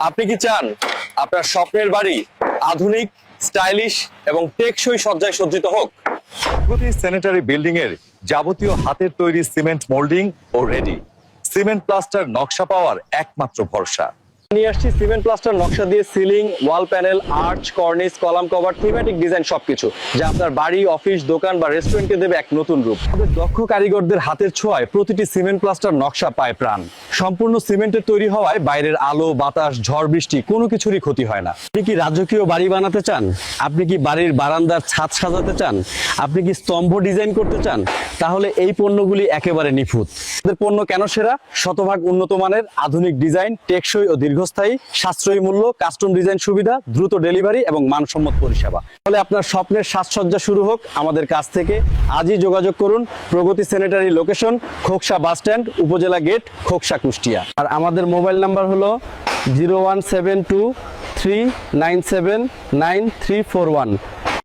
আপনি কি চান আপনার স্বপ্নের বাড়ি আধুনিক, স্টাইলিশ এবং টেকসই সজ্জায় সজ্জিত হোক? প্রতি স্যানিটারি বিল্ডিং এর যাবতীয় হাতের তৈরি সিমেন্ট মোল্ডিং ও রেডি সিমেন্ট প্লাস্টার নকশা পাওয়ার একমাত্র ভরসা। নিয়ে আসছি সিমেন্ট প্লাস্টার, নকশা দিয়ে ceiling, wall panel, arch cornice column cover, thematic design সবকিছু। যা আপনার বাড়ি, অফিস, দোকান বা রেস্টুরেন্টকে দেবে এক নতুন রূপ। দক্ষ কারিগরদের হাতের ছোঁয়ায় প্রতিটি সিমেন্ট প্লাস্টার, নকশা পায় প্রাণ। সম্পূর্ণ সিমেন্টের তৈরি হওয়ায় বাইরের আলো, বাতাস, ঝড়, বৃষ্টি কোনো কিছুরই ক্ষতি হয় না। আপনি কি রাজকীয় বাড়ি বানাতে চান? আপনি কি বাড়ির বারান্দার ছাদ সাজাতে চান? আপনি কি স্তম্ভ ডিজাইন করতে চান? তাহলে এই পণ্যগুলি একেবারে নিখুঁত। পণ্য কেন সেরা? শতভাগ উন্নত মানের আধুনিক ডিজাইন, টেকসই ও দীর্ঘস্থায়ী, সাশ্রয়ী মূল্য কাস্টম ডিজাইন সুবিধা, দ্রুত ডেলিভারি এবং মানসম্মত পরিষেবা। ফলে আপনার স্বপ্নের সাজসজ্জা শুরু হোক আমাদের কাছ থেকে। আজই যোগাযোগ করুন Pragati sanitary location Khoksa bus stand, উপজেলা গেট, খোকসা কুষ্টিয়া। আর আমাদের মোবাইল নাম্বার হলো zero one seven two three nine seven nine three four one.